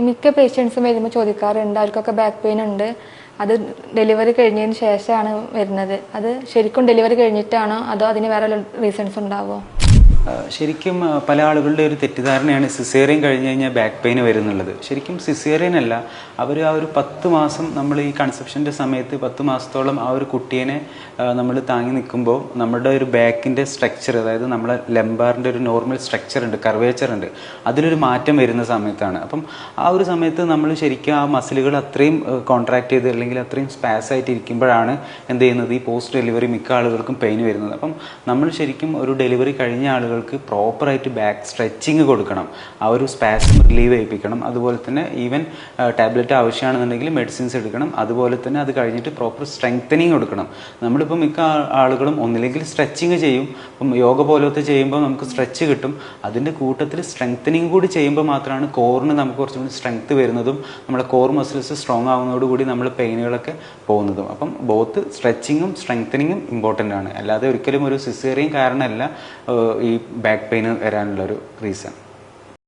മിക്ക പേഷ്യൻസും വരുമ്പോൾ ചോദിക്കാറുണ്ട് അവർക്കൊക്കെ ബാക്ക് പെയിൻ ഉണ്ട് അത് ഡെലിവറി കഴിഞ്ഞതിന് ശേഷമാണ് വരുന്നത്. അത് ശരിക്കും ഡെലിവറി കഴിഞ്ഞിട്ടാണോ അതോ അതിന് വേറെ റീസൺസ് ഉണ്ടാവോ? ആ, ശരിക്കും പല ആളുകളുടെ ഒരു തെറ്റിദ്ധാരണയാണ് സിസേറിയൻ കഴിഞ്ഞ് കഴിഞ്ഞാൽ ബാക്ക് പെയിൻ വരുന്നുള്ളത്. ശരിക്കും സിസേറിയൻ അല്ല അവർ ആ ഒരു പത്ത് മാസം നമ്മൾ ഈ കൺസെപ്ഷന്റെ സമയത്ത് പത്ത് മാസത്തോളം ആ ഒരു കുട്ടീനെ നമ്മൾ താങ്ങി നിൽക്കുമ്പോൾ നമ്മുടെ ഒരു ബാക്കിന്റെ സ്ട്രക്ചർ അതായത് നമ്മളെ ലെമ്പാറിന്റെ ഒരു നോർമൽ സ്ട്രക്ചർ ഉണ്ട് കർവേച്ചർ ഉണ്ട് അതിലൊരു മാറ്റം വരുന്ന സമയത്താണ്. അപ്പം ആ ഒരു സമയത്ത് നമ്മൾ ശരിക്കും ആ മസിലുകൾ അത്രയും കോൺട്രാക്ട് ചെയ്ത് അല്ലെങ്കിൽ അത്രയും സ്പാസ് ആയിട്ട് ഇരിക്കുമ്പോഴാണ് എന്ത് ചെയ്യുന്നത്? ഈ പോസ്റ്റ് ഡെലിവറി മിക്ക ആളുകൾക്കും പെയിൻ വരുന്നത്. അപ്പം നമ്മൾ ശരിക്കും ഒരു ഡെലിവറി കഴിഞ്ഞ ആളുകൾക്ക് പ്രോപ്പറായിട്ട് ബാക്ക് സ്ട്രെച്ചിങ് കൊടുക്കണം. ആ ഒരു സ്പാസം റിലീവ് ചെയ്യിപ്പിക്കണം. അതുപോലെ തന്നെ ഈവൻ ടാബ്ലറ്റ് ആവശ്യമാണെന്നുണ്ടെങ്കിൽ മെഡിസിൻസ് എടുക്കണം. അതുപോലെ തന്നെ അത് കഴിഞ്ഞിട്ട് പ്രോപ്പർ സ്ട്രെങ്തനിങ് കൊടുക്കണം. നമ്മളിപ്പോൾ മിക്ക ആളുകളും ഒന്നില്ലെങ്കിൽ സ്ട്രെച്ചിങ് ചെയ്യും. ഇപ്പം യോഗ പോലത്തെ ചെയ്യുമ്പോൾ നമുക്ക് സ്ട്രെച്ച് കിട്ടും. അതിന്റെ കൂട്ടത്തിൽ സ്ട്രെങ്തനിങ് കൂടി ചെയ്യുമ്പോൾ മാത്രമാണ് കോറിന് നമുക്ക് കുറച്ചും കൂടി സ്ട്രെങ്ത് വരുന്നതും നമ്മുടെ കോർ മസിൽസ് സ്ട്രോങ് ആവുന്നതോടുകൂടി നമ്മൾ പെയിനുകളൊക്കെ പോകുന്നതും. അപ്പം ബോത്ത് സ്ട്രെച്ചിങ്ങും സ്ട്രെങ്തനിങ്ങും ഇമ്പോർട്ടന്റ് ആണ്. അല്ലാതെ ഒരിക്കലും ഒരു സിസേറിയൻ കാരണമല്ല ഈ ബാക്ക് പെയിൻ വരാനുള്ള ഒരു റീസൺ